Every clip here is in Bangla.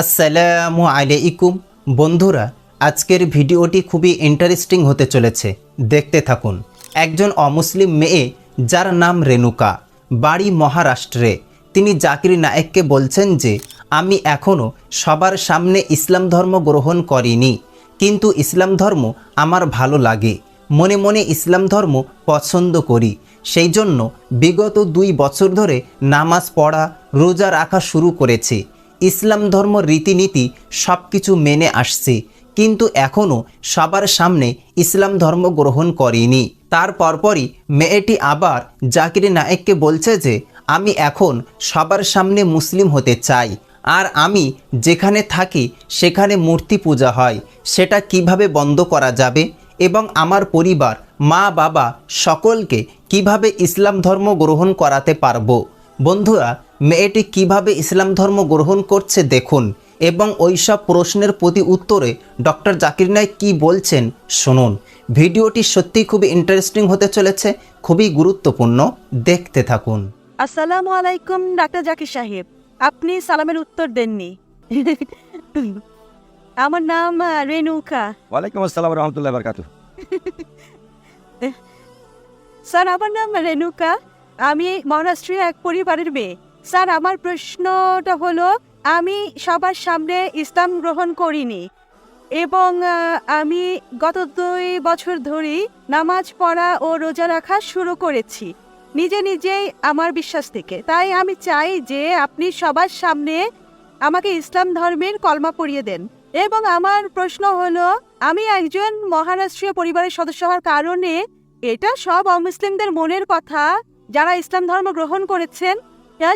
আসসালামু আলাইকুম। বন্ধুরা, আজকের ভিডিওটি খুবই ইন্টারেস্টিং হতে চলেছে। দেখতে থাকুন। একজন অমুসলিম মেয়ে, যার নাম রেণুকা, বাড়ি মহারাষ্ট্রে। তিনি জাকির নায়েককে বলছেন যে, আমি এখনও সবার সামনে ইসলাম ধর্ম গ্রহণ করিনি, কিন্তু ইসলাম ধর্ম আমার ভালো লাগে। মনে মনে ইসলাম ধর্ম পছন্দ করি। সেই জন্য বিগত দুই বছর ধরে নামাজ পড়া, রোজা রাখা শুরু করেছি। ইসলাম ধর্ম রীতিনীতি সব কিছু মেনে আসছে, কিন্তু এখনও সবার সামনে ইসলাম ধর্ম গ্রহণ করিনি। তার পরপরই মেয়েটি আবার জাকির নায়েককে বলছে যে, আমি এখন সবার সামনে মুসলিম হতে চাই, আর আমি যেখানে থাকি সেখানে মূর্তি পূজা হয়, সেটা কীভাবে বন্ধ করা যাবে? এবং আমার পরিবার, মা, বাবা সকলকে কীভাবে ইসলাম ধর্ম গ্রহণ করাতে পারব? বন্ধুরা মেয়েটি কীভাবে ইসলাম ধর্ম গ্রহণ করছে দেখুন এবং ওই সব প্রশ্নের প্রতি উত্তরে ডক্টর জাকির নাইক কী বলছেন শুনুন। ভিডিওটি সত্যিই খুবই ইন্টারেস্টিং হতে চলেছে খুবই গুরুত্বপূর্ণ দেখতে থাকুন। আসসালামু আলাইকুম ডাক্তার জাকির সাহেব। আপনি সালামের উত্তর দেননি। আমার নাম রেণুকা। ওয়ালাইকুম আসসালাম রহমতুল্লাহ বারকাত স্যার আমার নাম রেনুকা আমি মহারাষ্ট্রের এক পরিবারের মেয়ে। স্যার, আমার প্রশ্নটা হলো, আমি সবার সামনে ইসলাম গ্রহণ করিনি এবং আমি গত দুই বছর ধরেই নামাজ পড়া ও রোজা রাখা শুরু করেছি, নিজে নিজেই আমার বিশ্বাস থেকে। তাই আমি চাই যে আপনি সবার সামনে আমাকে ইসলাম ধর্মের কলমা পড়িয়ে দেন। এবং আমার প্রশ্ন হলো, আমি একজন মহারাষ্ট্রীয় পরিবারের সদস্য হওয়ার কারণে এটা সব অমুসলিমদের মনের কথা যারা ইসলাম ধর্ম গ্রহণ করেছেন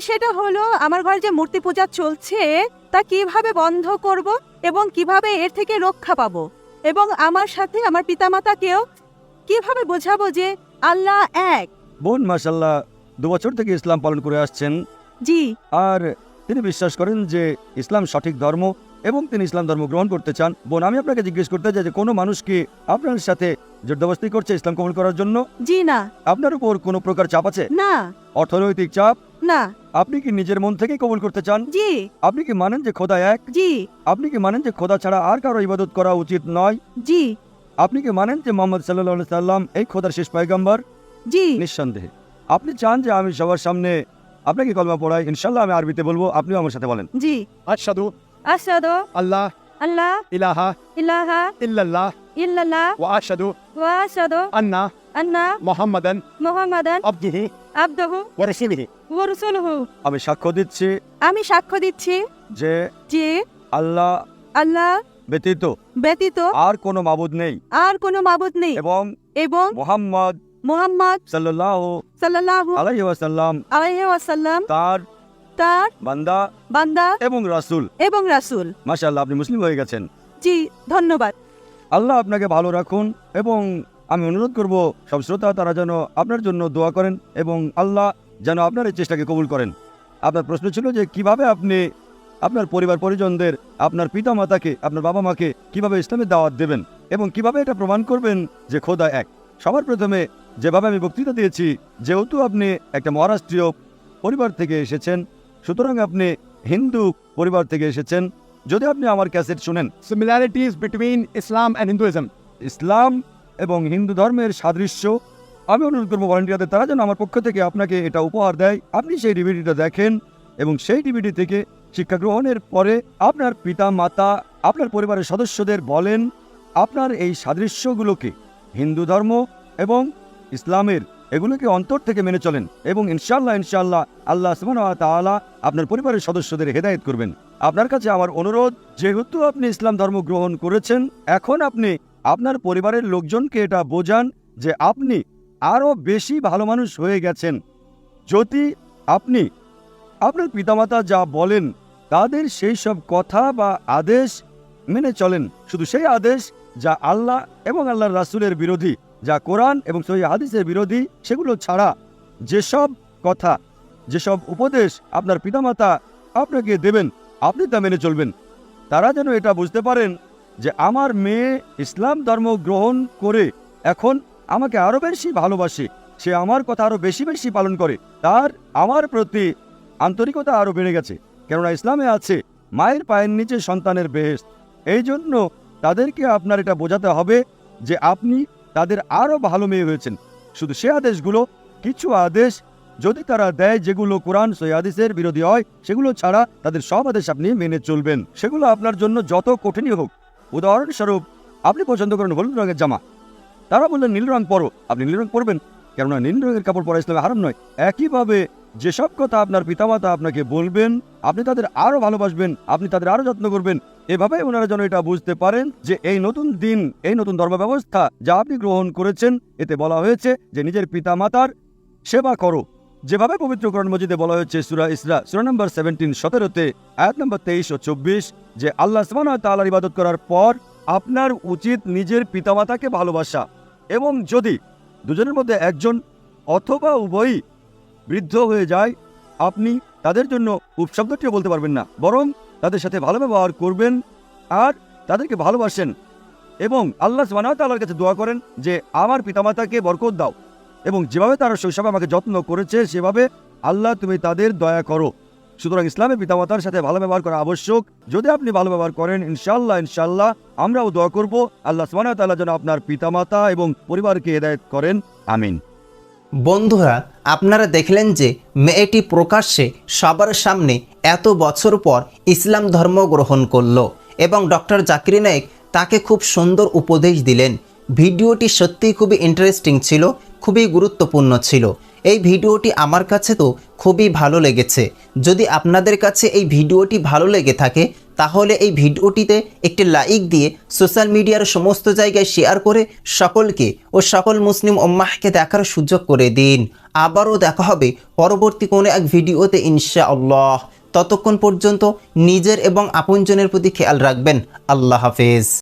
সেটা হলো আমার ঘরে যে মূর্তি পূজা চলছে তা কীভাবে বন্ধ করব এবং কীভাবে এর থেকে রক্ষা পাবো? এবং আমার সাথে আমার পিতামাতাকেও কীভাবে বোঝাবো যে আল্লাহ এক? বোন মাসাল্লাহ দু বছর থেকে ইসলাম পালন করে আসছেন। জি। আর তিনি বিশ্বাস করেন যে ইসলাম সঠিক ধর্ম এবং তিনি ইসলাম ধর্ম গ্রহণ করতে চান। বোন আমি আপনাকে জিজ্ঞেস করতে চাই যে কোনো মানুষ কি আপনার সাথে জোরদবস্তি করছে ইসলাম কবুল করার জন্য? জি না। আপনার উপর কোনো প্রকার চাপ আছে? না। অর্থনৈতিক চাপ? না। আপনি কি নিজের মন থেকে কবুল করতে চান? জি। আপনি কি মানেন যে খোদা এক? জি। আপনি কি মানেন যে খোদা ছাড়া আর কারও ইবাদত করা উচিত নয়? জি। আপনি কি মানেন যে মোহাম্মদ সাল্লাহ সাল্লাম এই খোদার শেষ পয়গম্বর? জি। নিঃসন্দেহে। আপনি চান যে আমি সবার সামনে আপনাকে কলমা পড়াই। ইনশাল্লাহ আমি আরবিতে বলব আপনিও আমার সাথে বলেন। জি। আশহাদু আশহাদু আল্লাহ আল্লাহ ইলাহা ইলাহা ইল্লাল্লাহ ইল্লাল্লাহ ওয়া আশহাদু ওয়া আশহাদু আন্না আন্না মুহাম্মাদান মুহাম্মাদান আবদুহু আবদাহু। ওয়া আমি সাক্ষ্য দিচ্ছি আমি সাক্ষ্য দিচ্ছি যে যে আল্লাহ আল্লাহ ব্যতীত ব্যতীত আর কোনো মাবুদ নেই। আর কোনো মাবুদ নেই। এবং এবং মোহাম্মদ মোহাম্মদ সাল্লাল্লাহু সাল্লাল্লাহু আলাইহি ওয়াসাল্লাম আলাইহি ওয়াসাল্লাম তার তার বান্দা বান্দা এবং রাসূল। এবং রাসূল। মাশাআল্লাহ আপনি মুসলিম হয়ে গেছেন। জি ধন্যবাদ। আল্লাহ আপনাকে ভালো রাখুন এবং আমি অনুরোধ করব সব শ্রোতা তারা যেন আপনার জন্য দোয়া করেন এবং আল্লাহ যেন আপনার এই চেষ্টাকে কবুল করেন। আপনার প্রশ্ন ছিল যে কীভাবে আপনি আপনার পরিবার পরিজনদের আপনার পিতা মাতাকে আপনার বাবা মাকে কীভাবে ইসলামের দাওয়াত দেবেন এবং কীভাবে এটা প্রমাণ করবেন যে খোদা এক? সবার প্রথমে যেভাবে আমি বক্তৃতা দিয়েছি যেহেতু আপনি একটা মহারাষ্ট্রীয় পরিবার থেকে এসেছেন সুতরাং আপনি হিন্দু পরিবার থেকে এসেছেন যদি আপনি আমার ক্যাসেট শুনেন। Similarities between Islam and Hinduism Islam এবং হিন্দু ধর্মের সাদৃশ্য, আমি অনুরোধ করব ভলেন্টিয়ারদের তারা যেন আমার পক্ষ থেকে আপনাকে এটা উপহার দেয়। আপনি সেই ডিভিডিটা দেখেন এবং সেই ডিভিডি থেকে শিক্ষা গ্রহণের পরে আপনার পিতা, মাতা, আপনার পরিবারের সদস্যদের বলেন, আপনার এই সাদৃশ্যগুলোকে হিন্দু ধর্ম এবং ইসলামের এগুলোকে অন্তর থেকে মেনে চলেন এবং ইনশাল্লাহ ইনশাল্লাহ আল্লাহ তাআলা আপনার পরিবারের সদস্যদের হেদায়েত করবেন। আপনার কাছে আমার অনুরোধ, যেহেতু আপনি ইসলাম ধর্ম গ্রহণ করেছেন, এখন আপনি আপনার পরিবারের লোকজনকে এটা বোঝান যে আপনি আরও বেশি ভালো মানুষ হয়ে গেছেন। যদি আপনি আপনার পিতামাতা যা বলেন, তাদের সেই সব কথা বা আদেশ মেনে চলেন। শুধু সেই আদেশ যা আল্লাহ এবং আল্লাহর রাসূলের বিরোধী, যা কোরআন এবং সহি হাদিসের বিরোধী, সেগুলো ছাড়া যেসব কথা, যেসব উপদেশ আপনার পিতামাতা আপনাকে দেবেন, আপনি তা মেনে চলবেন। তারা যেন এটা বুঝতে পারেন যে আমার মেয়ে ইসলাম ধর্ম গ্রহণ করে এখন আমাকে আরও বেশি ভালোবাসে, সে আমার কথা আরও বেশি বেশি পালন করে, তার আমার প্রতি আন্তরিকতা আরও বেড়ে গেছে। কেননা ইসলামে আছে মায়ের পায়ের নিচে সন্তানের বেশ এই জন্য তাদেরকে আপনার এটা বোঝাতে হবে যে আপনি তাদের আরও ভালো মেয়ে হয়েছেন। শুধু সে আদেশগুলো, কিছু আদেশ যদি তারা দেয় যেগুলো কোরআন সৈয়াদিসের বিরোধী হয়, সেগুলো ছাড়া তাদের সব আদেশ আপনি মেনে চলবেন। সেগুলো আপনার জন্য যত কঠিনই হোক। উদাহরণস্বরূপ, আপনি পছন্দ করেন হলুদ রঙের জামা। তারা বললেন, নীল রং পরো। আপনি নীল রং পরবেন, কেননা নীল রঙের কাপড় পরা ইসলামে হারাম নয়। একইভাবে যেসব কথা আপনার পিতামাতা আপনাকে বলবেন, আপনি তাদের আরও ভালোবাসবেন, আপনি তাদের আরও যত্ন করবেন। এভাবে ওনারা যেন এটা বুঝতে পারেন যে এই নতুন দিন, এই নতুন ধর্ম ব্যবস্থা যা আপনি গ্রহণ করেছেন, এতে বলা হয়েছে যে নিজের পিতামাতার সেবা করো। যেভাবে পবিত্র কোরআন মজিদে বলা হয়েছে, সুরা ইসরা, সুরা নম্বর সেভেন্টিন সতেরোতে, আয়াত নম্বর তেইশ ও চব্বিশ, যে আল্লাহ সমান তালার ইবাদত করার পর আপনার উচিত নিজের পিতামাতাকে ভালোবাসা। এবং যদি দুজনের মধ্যে একজন অথবা উভয়ই বৃদ্ধ হয়ে যায়, আপনি তাদের জন্য উপশব্দটিও বলতে পারবেন না। বরং তাদের সাথে ভালো ব্যবহার করবেন আর তাদেরকে ভালোবাসেন এবং আল্লাহ সুবাহতাল্লাহর কাছে দোয়া করেন যে, আমার পিতামাতাকে বরকত দাও। এবং যেভাবে তারা শৈশবে আমাকে যত্ন করেছে, সেভাবে আল্লাহ তুমি তাদের দয়া করো। সুতরাং ইসলামের পিতামাতার সাথে ভালো ব্যবহার করা আবশ্যক। যদি আপনি ভালো ব্যবহার করেন ইনশাল্লাহ ইনশাল্লাহ আমরাও দোয়া করব। আল্লাহ সুবাহতাল্লাহ যেন আপনার পিতামাতা এবং পরিবারকে হেদায়ত করেন। আমিন। বন্ধুরা, আপনারা দেখলেন যে মেয়েটি প্রকাশ্যে সবার সামনে এত বছর পর ইসলাম ধর্ম গ্রহণ করল এবং ডক্টর জাকির নায়েক তাকে খুব সুন্দর উপদেশ দিলেন। ভিডিওটি সত্যিই খুবই ইন্টারেস্টিং ছিল, খুবই গুরুত্বপূর্ণ ছিল। এই ভিডিওটি আমার কাছে তো খুবই ভালো লেগেছে। যদি আপনাদের কাছে এই ভিডিওটি ভালো লেগে থাকে, তাহলে এই ভিডিওটিতে একটি লাইক দিয়ে সোশ্যাল মিডিয়ার সমস্ত জায়গায় শেয়ার করে সকলকে ও সকল মুসলিম ওম্মাহকে দেখার সুযোগ করে দিন। আবারও দেখা হবে পরবর্তী কোনো এক ভিডিওতে ইনশাআল্লাহ। ততক্ষণ পর্যন্ত নিজের এবং আপনজনের প্রতি খেয়াল রাখবেন। আল্লাহ হাফেজ।